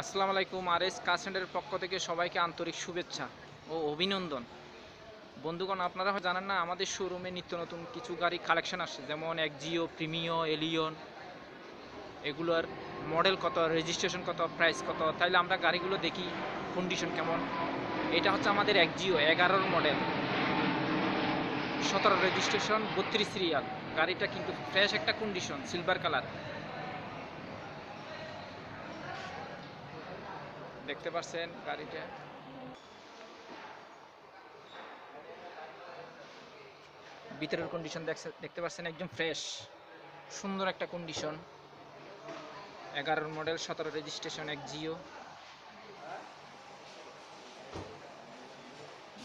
আসসালামু আলাইকুম আর এস কার সেন্টারের পক্ষ থেকে সবাইকে আন্তরিক শুভেচ্ছা ও অভিনন্দন। বন্ধুগণ, আপনারা জানেন না, আমাদের শোরুমে নিত্য নতুন কিছু গাড়ি কালেকশন আসছে, যেমন এক জিও প্রিমিও এলিয়ন এগুলোর মডেল কত রেজিস্ট্রেশন কত প্রাইস কত। তাইলে আমরা গাড়িগুলো দেখি কন্ডিশন কেমন। এটা হচ্ছে আমাদের এক জিও এগারোর মডেল সতেরো রেজিস্ট্রেশন বত্রিশ সিরিয়াল গাড়িটা কিন্তু ফ্রেশ একটা কন্ডিশন সিলভার কালার দেখতে পাচ্ছেন গাড়িটা। ভিতরের কন্ডিশন দেখতে পাচ্ছেন একদম ফ্রেশ সুন্দর একটা কন্ডিশন এগারোর মডেল সতেরো রেজিস্ট্রেশন এক জিও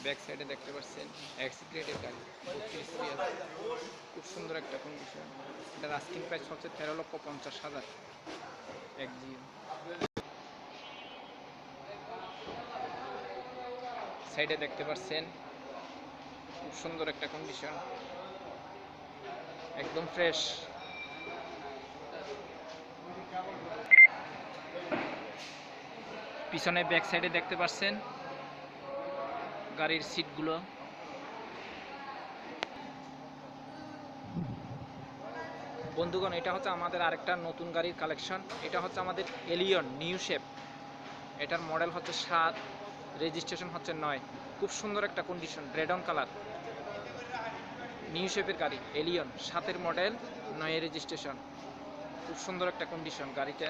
ব্যাক সাইডে দেখতে পাচ্ছেন এক্স গ্রেডের গাড়ি খুব সুন্দর একটা কন্ডিশন এটার আস্কিং প্রাইস হচ্ছে তেরো লক্ষ পঞ্চাশ হাজার, এক জিও সাইডে দেখতে পাচ্ছেন খুব সুন্দর একটা কন্ডিশন একদম ফ্রেশ পিছনে ব্যাক সাইডে দেখতে পাচ্ছেন গাড়ির সিটগুলো বন্ধুগণ, এটা হচ্ছে আমাদের আরেকটা নতুন গাড়ির কালেকশন এটা হচ্ছে আমাদের এলিয়ন নিউ শেপ এটার মডেল হচ্ছে সাত। রেজিস্ট্রেশন হচ্ছে নয়। খুব সুন্দর একটা condition red wine colour new শেপের গাড়ি এলিয়ন সাতের মডেল নয় রেজিস্ট্রেশন খুব সুন্দর একটা কন্ডিশন গাড়িটা।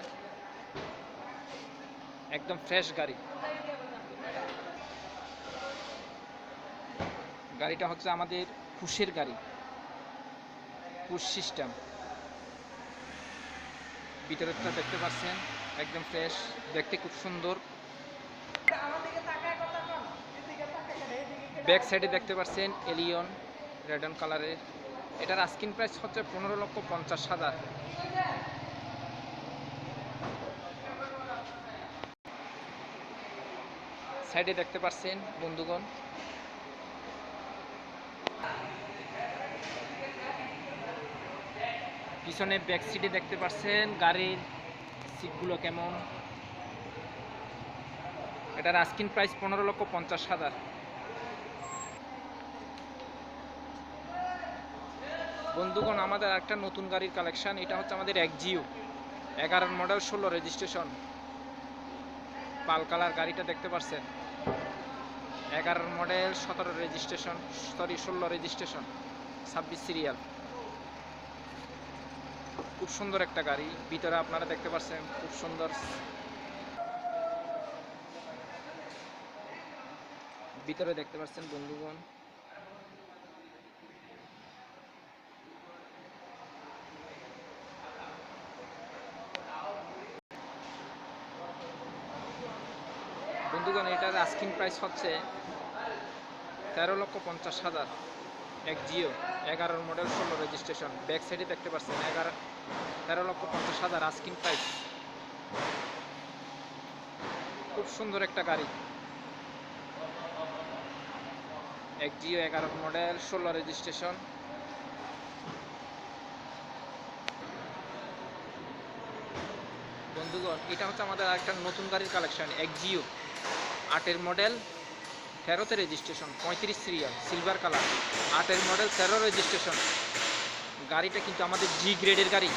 একদম ফ্রেশ গাড়ি। গাড়িটা হচ্ছে আমাদের পুশের গাড়ি। পুশ সিস্টেম ভিতরেরটা দেখতে পাচ্ছেন, একদম ফ্রেশ দেখতে খুব সুন্দর। ব্যাক সাইডে দেখতে পাচ্ছেন এলিয়ন রেড অন কালারের। এটার আস্কিন প্রাইস হচ্ছে পনেরো লক্ষ পঞ্চাশ হাজার। সাইডে দেখতে পাচ্ছেন বন্ধুগণ। পিছনে ব্যাক সিটে দেখতে পাচ্ছেন গাড়ির সিটগুলো কেমন। এটার আস্কিন প্রাইস পনেরো লক্ষ পঞ্চাশ হাজার। বন্ধুগণ, আমাদের একটা নতুন গাড়ির কালেকশন এটা হচ্ছে আমাদের এক জিও। এগারোর মডেল ষোলো রেজিস্ট্রেশন পাল কালার গাড়িটা দেখতে পাচ্ছেন এগারোর মডেল সতেরো রেজিস্ট্রেশন সরি ষোলো রেজিস্ট্রেশন ছাব্বিশ সিরিয়াল খুব সুন্দর একটা গাড়ি, ভিতরে আপনারা দেখতে পাচ্ছেন খুব সুন্দর। ভিতরে দেখতে পাচ্ছেন বন্ধুগণ বন্ধুগণ এটার আস্কিং প্রাইস হচ্ছে তেরো লক্ষ পঞ্চাশ হাজার। এক জিও, এগারোর মডেল ষোলো রেজিস্ট্রেশন ব্যাক সাইডে দেখতে পাচ্ছেন, এগারো, তেরো লক্ষ পঞ্চাশ হাজার আস্কিং প্রাইস খুব সুন্দর একটা গাড়ি। এক জিও, এগারোর মডেল ষোলো রেজিস্ট্রেশন বন্ধুগণ এটা হচ্ছে আমাদের একটা নতুন গাড়ির কালেকশন এক জিও। আটের মডেল তেরোতে রেজিস্ট্রেশন পঁয়ত্রিশ সিরিয়াল সিলভার কালার আটের মডেল তেরো রেজিস্ট্রেশন গাড়িটা কিন্তু আমাদের জি গ্রেডের গাড়ি।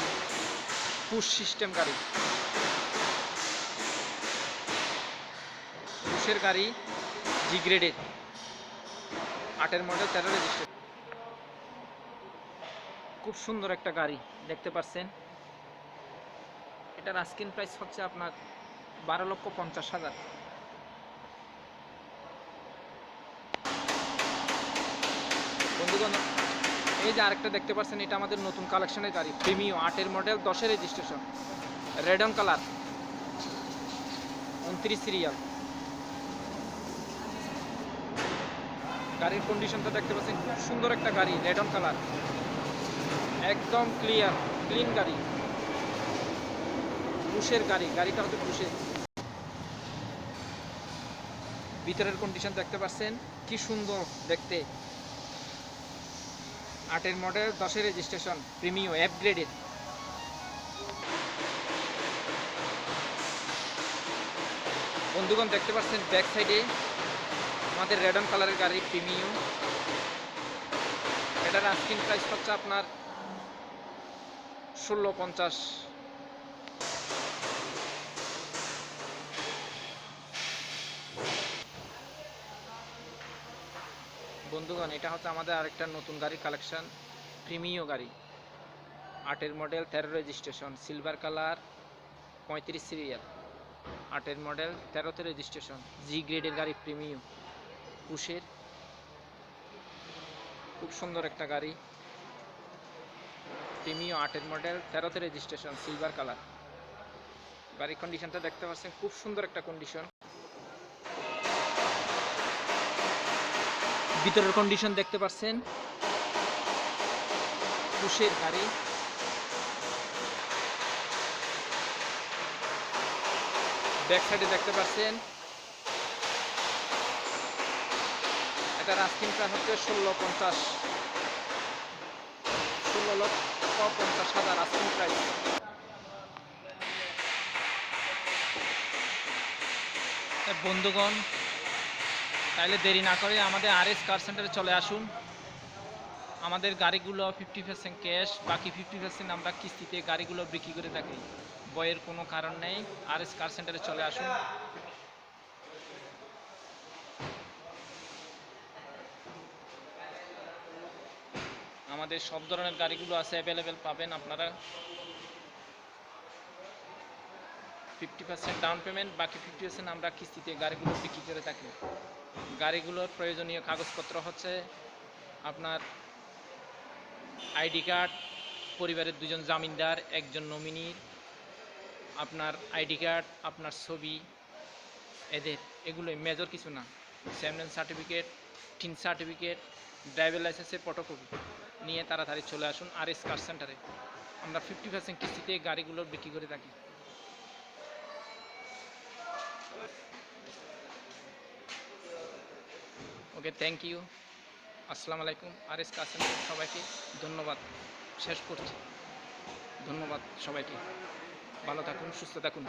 পুশ সিস্টেম গাড়ি। পুশের গাড়ি জি গ্রেডের আটের মডেল তেরো রেজিস্ট্রেশন খুব সুন্দর একটা গাড়ি, দেখতে পাচ্ছেন? এটার আস্কিন প্রাইস হচ্ছে আপনার বারো লক্ষ পঞ্চাশ হাজার। বন্ধুগণ, এই যে আরেকটা দেখতে পাচ্ছেন, এটা আমাদের নতুন কালেকশনের গাড়ি প্রিমিও আটের মডেল দশের রেজিস্ট্রেশন রেড অন কালার উনত্রিশ সিরিয়াল গাড়ির কন্ডিশনটা দেখতে পাচ্ছেন, খুব সুন্দর একটা গাড়ি রেড অন কালার একদম ক্লিয়ার ক্লিন গাড়ি। পুশের গাড়ি, গাড়িটা হচ্ছে পুশের ভিতরের কন্ডিশন দেখতে পাচ্ছেন, কি সুন্দর দেখতে। আটের মডেল দশের রেজিস্ট্রেশন প্রিমিও অ্যাপ গ্রেডেড বন্ধুগণ, দেখতে পাচ্ছেন ব্যাক সাইডে আমাদের রেড অন কালারের গাড়ি প্রিমিও এটার আস্কিং প্রাইস হচ্ছে আপনার ষোলো পঞ্চাশ। বন্ধুগণ, এটা হচ্ছে আমাদের আরেকটা নতুন গাড়ি কালেকশন প্রিমিও গাড়ি। আটের মডেল তেরো রেজিস্ট্রেশন সিলভার কালার পঁয়ত্রিশ সিরিয়াল আটের মডেল তেরোতে রেজিস্ট্রেশন জি গ্রেডের গাড়ি প্রিমিও। পুষের। খুব সুন্দর একটা গাড়ি। প্রিমিও আটের মডেল তেরোতে রেজিস্ট্রেশন সিলভার কালার গাড়ির কন্ডিশনটা দেখতে পাচ্ছেন, খুব সুন্দর একটা কন্ডিশন ভিতরের কন্ডিশন দেখতে পাচ্ছেন। পুশের গাড়ি ব্যাক সাইডে দেখতে পাচ্ছেন। এটা রাস্কিংটা হচ্ছে ষোলো পঞ্চাশ। ষোলো লক্ষ পঞ্চাশ হাজার রাস্কিং প্রাইস বন্ধুগণ তাইলে দেরি না করে আমাদের আর এস কার সেন্টারে চলে আসুন। আমাদের গাড়িগুলো ফিফটি পার্সেন্ট ক্যাশ বাকি ফিফটি পার্সেন্ট আমরা কিস্তিতে গাড়িগুলো বিক্রি করে থাকি। বইয়ের কোনো কারণ নেই আর এস কার সেন্টারে চলে আসুন। আমাদের সব ধরনের গাড়িগুলো আছে অ্যাভেলেবেল পাবেন আপনারা। ফিফটি পার্সেন্ট ডাউন পেমেন্ট বাকি ফিফটি পার্সেন্ট আমরা কিস্তিতে গাড়িগুলো বিক্রি করে থাকি। গাড়িগুলোর প্রয়োজনীয় কাগজপত্র হচ্ছে আপনার আইডি কার্ড, পরিবারের দুজন জামিনদার, একজন নমিনির আপনার আইডি কার্ড, আপনার ছবি, এদের, এগুলোই মেজর কিছু না। স্যামলেন সার্টিফিকেট টিন সার্টিফিকেট ড্রাইভিং লাইসেন্সের ফটোকপি নিয়ে তাড়াতাড়ি চলে আসুন আর এস কার সেন্টারে আমরা ফিফটি পার্সেন্ট কিস্তিতে গাড়িগুলো বিক্রি করে থাকি। ওকে থ্যাংক ইউ আসসালামু আলাইকুম। আর এস কাসেম, সবাইকে ধন্যবাদ। শেষ করছি। ধন্যবাদ সবাইকে। ভালো থাকুন, সুস্থ থাকুন।